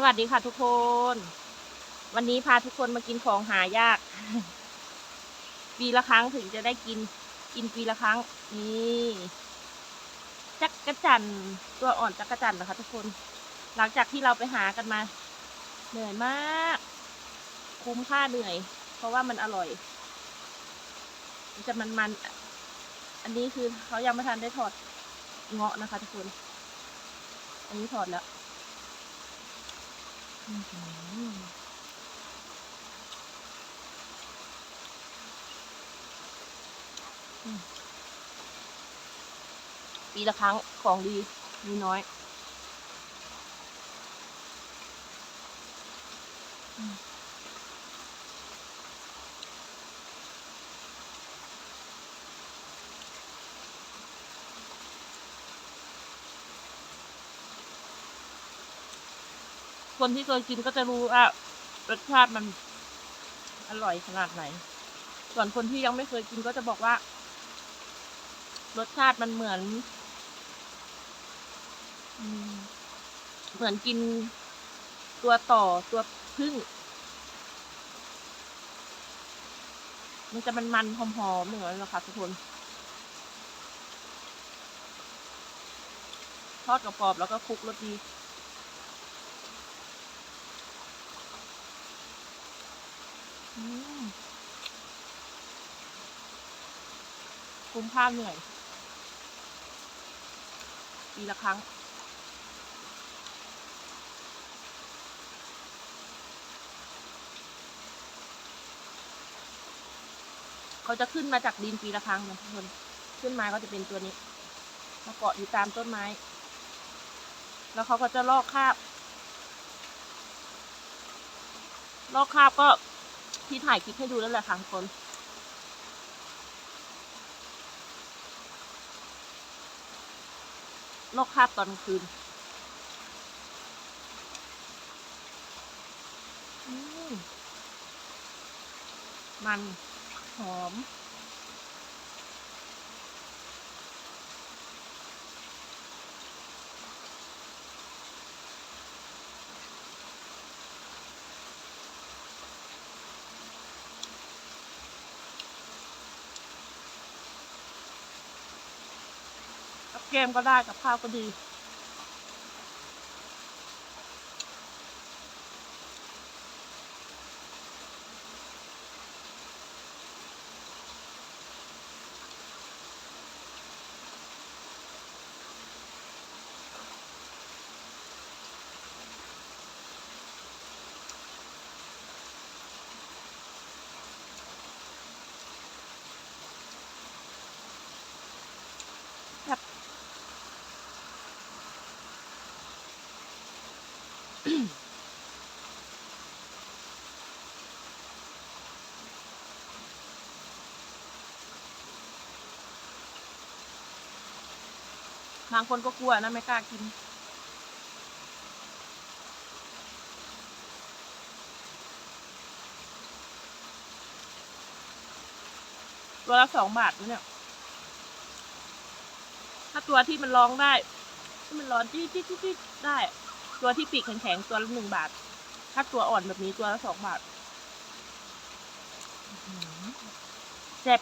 สวัสดีค่ะทุกคน วันนี้พาทุกคนมากินของหายาก ปีละครั้งถึงจะได้กิน กินปีละครั้ง นี่จักกระจันตัวอ่อนจักกระจันนะคะ ทุกคน หลังจากที่เราไปหากันมา เหนื่อยมาก คุ้มค่าเหนื่อย เพราะว่ามันอร่อยมันจะมันมันๆอันนี้คือเขายังไม่ทันได้ถอดเงาะนะคะ ทุกคน อันนี้ถอดแล้ว ปีละครั้งของดีมีน้อยอืม คนที่เคยกินก็จะรู้ว่ารสชาติมันอร่อยขนาดไหน ส่วนคนที่ยังไม่เคยกินก็จะบอกว่า รสชาติมันเหมือนอเหมือนกินตัวต่อตัวพึ่ง มันจะมันมันๆหอมๆอย่างนั้นะค่ะทุกคนทอดกรอบๆแล้วก็คลุกรสดี อืม คุ้มค่าเหนื่อย ปีละครั้ง เขาจะขึ้นมาจากดินปีละครั้งนะทุกคน ขึ้นมาก็จะเป็นตัวนี้ มาเกาะอยู่ตามต้นไม้ แล้วเขาก็จะลอกคราบ ลอกคราบก็ ที่ถ่ายคลิปให้ดูแล้วแหละค่ะทุกคนลกคาบตอนคืนมันหอม แกมก็ได้กับข้าวก็ดีค บางคนก็กลัวนะไม่กล้ากิน ตัวละสองบาทนะเนี่ย ถ้าตัวที่มันร้องได้ ที่มันร้อนจี้จี้จี้จี้ได้ ตัวที่ปีกแข็งๆตัวละหนึ่งบาท ถ้าตัวอ่อนแบบนี้ตัวละสองบาทอื้อหือแซ่บ